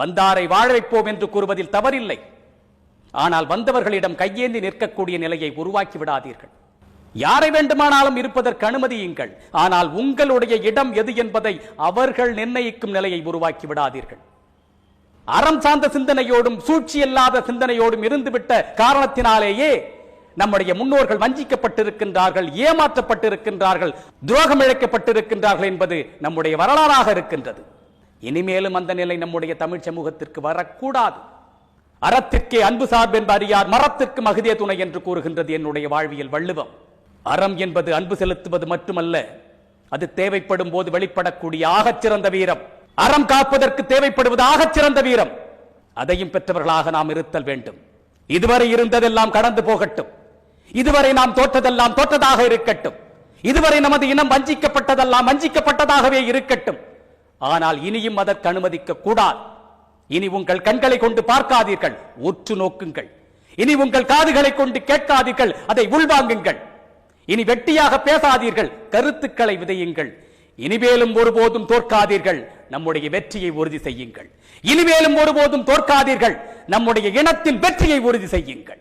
வந்தாரை வாழ வைப்போம் என்று கூறுவதில் தவறில்லை. ஆனால் வந்தவர்களிடம் கையேந்தி நிற்கக்கூடிய நிலையை உருவாக்கி விடாதீர்கள். யாரை வேண்டுமானாலும் இருப்பதற்கு அனுமதியுங்கள் ஆனால் உங்களுடைய இடம் எது என்பதை அவர்கள் நிர்ணயிக்கும் நிலையை உருவாக்கி விடாதீர்கள். அறம் சார்ந்த சிந்தனையோடும் சூழ்ச்சி இல்லாத சிந்தனையோடும் இருந்துவிட்ட காரணத்தினாலேயே நம்முடைய முன்னோர்கள் வஞ்சிக்கப்பட்டிருக்கின்றார்கள் ஏமாற்றப்பட்டிருக்கின்றார்கள் துரோகம் இழைக்கப்பட்டிருக்கின்றார்கள் என்பது நம்முடைய வரலாறாக இருக்கின்றது. இனிமேலும் அந்த நிலை நம்முடைய தமிழ் சமூகத்திற்கு வரக்கூடாது. அறத்திற்கே அன்பு சார்பென்ப அறியார் மரத்திற்கு மகுதிய துணை என்று கூறுகின்றது என்னுடைய வாழ்வியல் வள்ளுவம். அறம் என்பது அன்பு செலுத்துவது மட்டுமல்ல அது தேவைப்படும் போது வெளிப்படக்கூடிய ஆகச் சிறந்த வீரம். அறம் காப்பதற்கு தேவைப்படுவது ஆகச் சிறந்த வீரம். அதையும் பெற்றவர்களாக நாம் இருத்தல் வேண்டும். இதுவரை இருந்ததெல்லாம் கடந்து போகட்டும். இதுவரை நாம் தோற்றதெல்லாம் தோற்றதாக இருக்கட்டும். இதுவரை நமது இனம் வஞ்சிக்கப்பட்டதெல்லாம் வஞ்சிக்கப்பட்டதாகவே இருக்கட்டும். ஆனால் இனியும் அதற்கு அனுமதிக்க கூடாது. இனி உங்கள் கண்களை கொண்டு பார்க்காதீர்கள் உற்று நோக்குங்கள். இனி உங்கள் காதுகளை கொண்டு கேட்காதீர்கள் அதை உள்வாங்குங்கள். இனி வெட்டியாக பேசாதீர்கள் கருத்துக்களை விதையுங்கள். இனிமேலும் ஒருபோதும் தோற்காதீர்கள் நம்முடைய வெற்றியை உறுதி செய்யுங்கள். இனிமேலும் ஒருபோதும் தோற்காதீர்கள் நம்முடைய இனத்தின் வெற்றியை உறுதி செய்யுங்கள்.